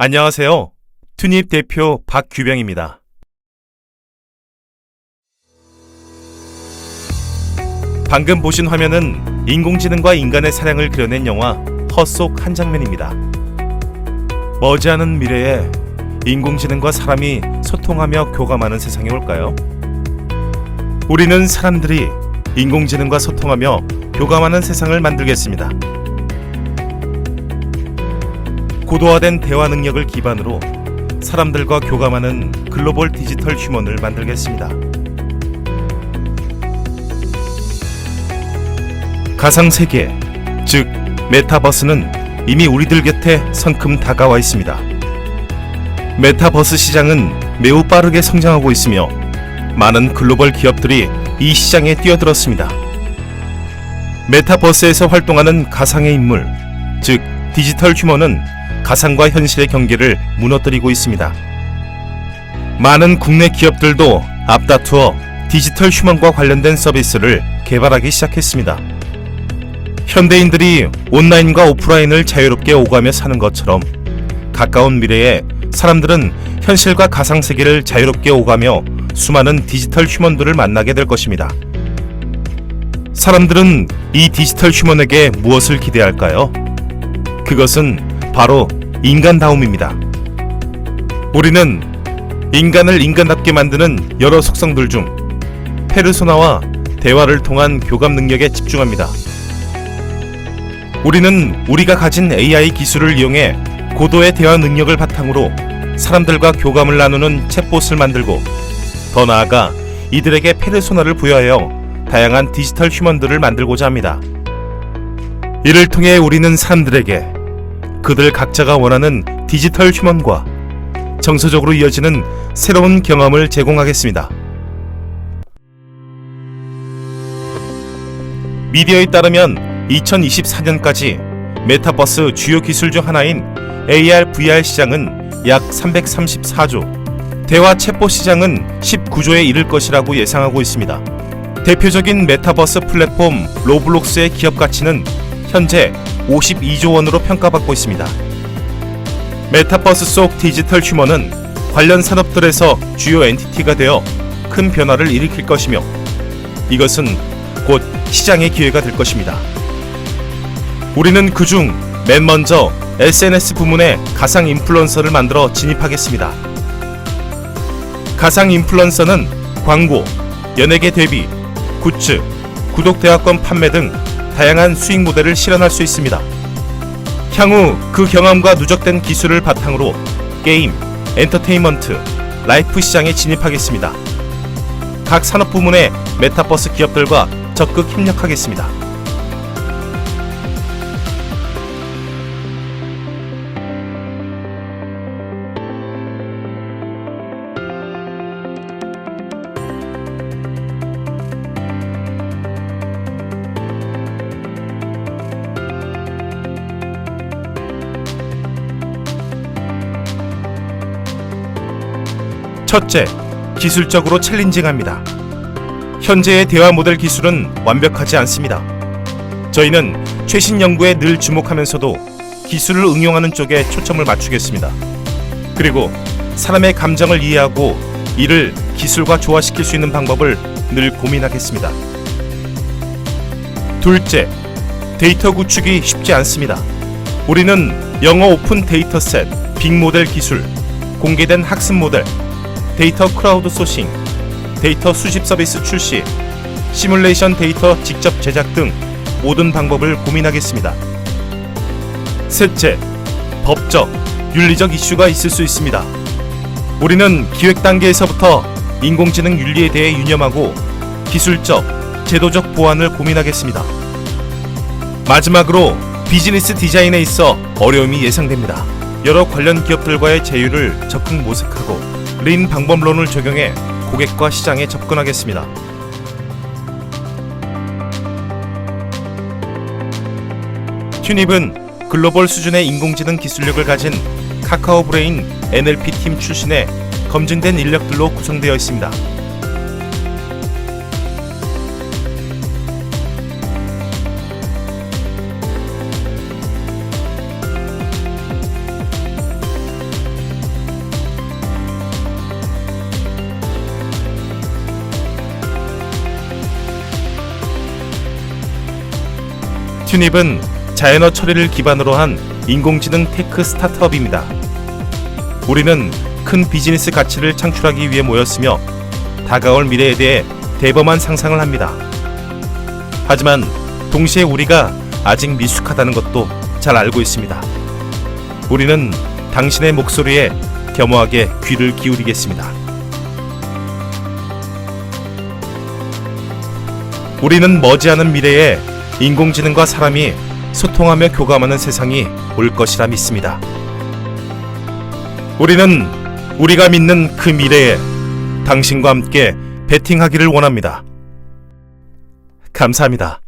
안녕하세요. 투닙 대표 박규병입니다. 방금 보신 화면은 인공지능과 인간의 사랑을 그려낸 영화 허속한 장면입니다. 머지않은 미래에 인공지능과 사람이 소통하며 교감하는 세상이 올까요? 우리는 사람들이 인공지능과 소통하며 교감하는 세상을 만들겠습니다. 고도화된 대화 능력을 기반으로 사람들과 교감하는 글로벌 디지털 휴먼을 만들겠습니다. 가상 세계, 즉 메타버스는 이미 우리들 곁에 성큼 다가와 있습니다. 메타버스 시장은 매우 빠르게 성장하고 있으며 많은 글로벌 기업들이 이 시장에 뛰어들었습니다. 메타버스에서 활동하는 가상의 인물, 즉 디지털 휴먼은 가상과 현실의 경계를 무너뜨리고 있습니다. 많은 국내 기업들도 앞다투어 디지털 휴먼과 관련된 서비스를 개발하기 시작했습니다. 현대인들이 온라인과 오프라인을 자유롭게 오가며 사는 것처럼 가까운 미래에 사람들은 현실과 가상 세계를 자유롭게 오가며 수많은 디지털 휴먼들을 만나게 될 것입니다. 사람들은 이 디지털 휴먼에게 무엇을 기대할까요? 그것은 바로 인간다움입니다. 우리는 인간을 인간답게 만드는 여러 속성들 중 페르소나와 대화를 통한 교감 능력에 집중합니다. 우리는 우리가 가진 AI 기술을 이용해 고도의 대화 능력을 바탕으로 사람들과 교감을 나누는 챗봇을 만들고 더 나아가 이들에게 페르소나를 부여하여 다양한 디지털 휴먼들을 만들고자 합니다. 이를 통해 우리는 사람들에게 그들 각자가 원하는 디지털 휴먼과 정서적으로 이어지는 새로운 경험을 제공하겠습니다. 미디어에 따르면 2024년까지 메타버스 주요 기술 중 하나인 AR, VR 시장은 약 334조, 대화 챗봇 시장은 19조에 이를 것이라고 예상하고 있습니다. 대표적인 메타버스 플랫폼 로블록스의 기업 가치는 현재 52조 원으로 평가받고 있습니다. 메타버스 속 디지털 휴먼은 관련 산업들에서 주요 엔티티가 되어 큰 변화를 일으킬 것이며 이것은 곧 시장의 기회가 될 것입니다. 우리는 그중 맨 먼저 SNS 부문에 가상 인플루언서를 만들어 진입하겠습니다. 가상 인플루언서는 광고, 연예계 데뷔, 굿즈, 구독 대화권 판매 등 다양한 수익 모델을 실현할 수 있습니다. 향후 그 경험과 누적된 기술을 바탕으로 게임, 엔터테인먼트, 라이프 시장에 진입하겠습니다. 각 산업 부문의 메타버스 기업들과 적극 협력하겠습니다. 첫째, 기술적으로 챌린징합니다. 현재의 대화 모델 기술은 완벽하지 않습니다. 저희는 최신 연구에 늘 주목하면서도 기술을 응용하는 쪽에 초점을 맞추겠습니다. 그리고 사람의 감정을 이해하고 이를 기술과 조화시킬 수 있는 방법을 늘 고민하겠습니다. 둘째, 데이터 구축이 쉽지 않습니다. 우리는 영어 오픈 데이터셋, 빅모델 기술, 공개된 학습 모델, 데이터 크라우드 소싱, 데이터 수집 서비스 출시, 시뮬레이션 데이터 직접 제작 등 모든 방법을 고민하겠습니다. 셋째, 법적, 윤리적 이슈가 있을 수 있습니다. 우리는 기획 단계에서부터 인공지능 윤리에 대해 유념하고 기술적, 제도적 보완을 고민하겠습니다. 마지막으로 비즈니스 디자인에 있어 어려움이 예상됩니다. 여러 관련 기업들과의 제휴를 적극 모색하고 린 방법론을 적용해 고객과 시장에 접근하겠습니다. 튜닙은 글로벌 수준의 인공지능 기술력을 가진 카카오 브레인 NLP 팀 출신의 검증된 인력들로 구성되어 있습니다. 튜닙은 자연어 처리를 기반으로 한 인공지능 테크 스타트업입니다. 우리는 큰 비즈니스 가치를 창출하기 위해 모였으며 다가올 미래에 대해 대범한 상상을 합니다. 하지만 동시에 우리가 아직 미숙하다는 것도 잘 알고 있습니다. 우리는 당신의 목소리에 겸허하게 귀를 기울이겠습니다. 우리는 머지않은 미래에 인공지능과 사람이 소통하며 교감하는 세상이 올 것이라 믿습니다. 우리는 우리가 믿는 그 미래에 당신과 함께 베팅하기를 원합니다. 감사합니다.